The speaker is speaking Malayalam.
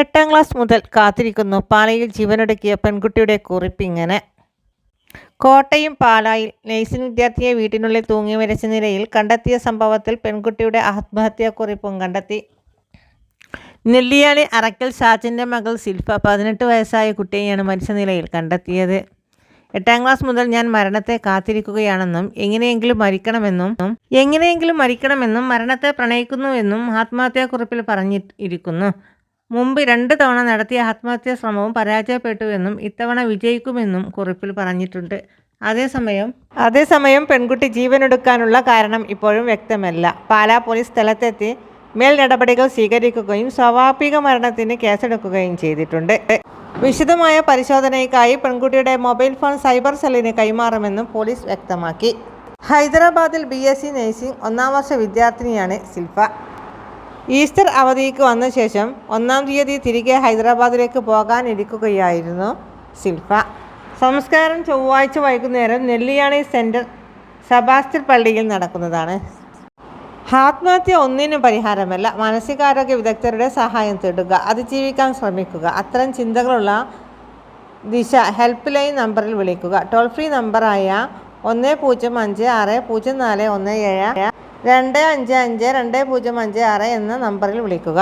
എട്ടാം ക്ലാസ് മുതൽ കാത്തിരിക്കുന്നു. പാലയിൽ ജീവനൊടുക്കിയ പെൺകുട്ടിയുടെ കുറിപ്പ് ഇങ്ങനെ കോട്ടയം പാലായിൽ നഴ്സിംഗ് വിദ്യാർത്ഥിയെ വീട്ടിനുള്ളിൽ തൂങ്ങി മരിച്ച നിലയിൽ കണ്ടെത്തിയ സംഭവത്തിൽ പെൺകുട്ടിയുടെ ആത്മഹത്യാക്കുറിപ്പും കണ്ടെത്തി. നെല്ലിയാളി അറക്കൽ ഷാജിന്റെ മകൾ സിൽഫ പതിനെട്ട് വയസ്സായ കുട്ടിയെയാണ് മരിച്ച നിലയിൽ കണ്ടെത്തിയത്. എട്ടാം ക്ലാസ് മുതൽ ഞാൻ മരണത്തെ കാത്തിരിക്കുകയാണെന്നും എങ്ങനെയെങ്കിലും മരിക്കണമെന്നും എങ്ങനെയെങ്കിലും മരിക്കണമെന്നും മരണത്തെ പ്രണയിക്കുന്നുവെന്നും ആത്മഹത്യാക്കുറിപ്പിൽ പറഞ്ഞിരിക്കുന്നു. മുമ്പ് രണ്ട് തവണ നടത്തിയ ആത്മഹത്യാ ശ്രമവും പരാജയപ്പെട്ടുവെന്നും ഇത്തവണ വിജയിക്കുമെന്നും കുറിപ്പിൽ പറഞ്ഞിട്ടുണ്ട്. അതേസമയം അതേസമയം പെൺകുട്ടി ജീവനൊടുക്കാനുള്ള കാരണം ഇപ്പോഴും വ്യക്തമല്ല. പാലാ പോലീസ് സ്ഥലത്തെത്തി മേൽ നടപടികൾ സ്വീകരിക്കുകയും സ്വാഭാവിക മരണത്തിന് കേസെടുക്കുകയും ചെയ്തിട്ടുണ്ട്. വിശദമായ പരിശോധനയ്ക്കായി പെൺകുട്ടിയുടെ മൊബൈൽ ഫോൺ സൈബർ സെല്ലിന് കൈമാറുമെന്നും പോലീസ് വ്യക്തമാക്കി. ഹൈദരാബാദിൽ ബി എസ് സി നഴ്സിംഗ് ഒന്നാം വർഷ വിദ്യാർത്ഥിനിയാണ് ശില്പ ഈസ്റ്റർ അവധിക്ക് വന്ന ശേഷം ഒന്നാം തീയതി തിരികെ ഹൈദരാബാദിലേക്ക് പോകാനിരിക്കുകയായിരുന്നു ശില്പ സംസ്കാരം ചൊവ്വാഴ്ച വൈകുന്നേരം നെല്ലിയാണി സെന്റർ സെബാസ്റ്റ്യൻ പള്ളിയിൽ നടക്കുന്നതാണ്. ആത്മഹത്യ ഒന്നിനും പരിഹാരമല്ല. മാനസികാരോഗ്യ വിദഗ്ധരുടെ സഹായം തേടുക അതിജീവിക്കാൻ ശ്രമിക്കുക. അത്തരം ചിന്തകളുള്ള ദിശ ഹെൽപ്പ് ലൈൻ നമ്പറിൽ വിളിക്കുക. ടോൾ ഫ്രീ നമ്പറായ ഒന്ന് പൂജ്യം അഞ്ച് ആറ് പൂജ്യം നാല് ഒന്ന് ഏഴ് രണ്ട് അഞ്ച് അഞ്ച് രണ്ട് പൂജ്യം അഞ്ച് ആറ് എന്ന നമ്പറിൽ വിളിക്കുക.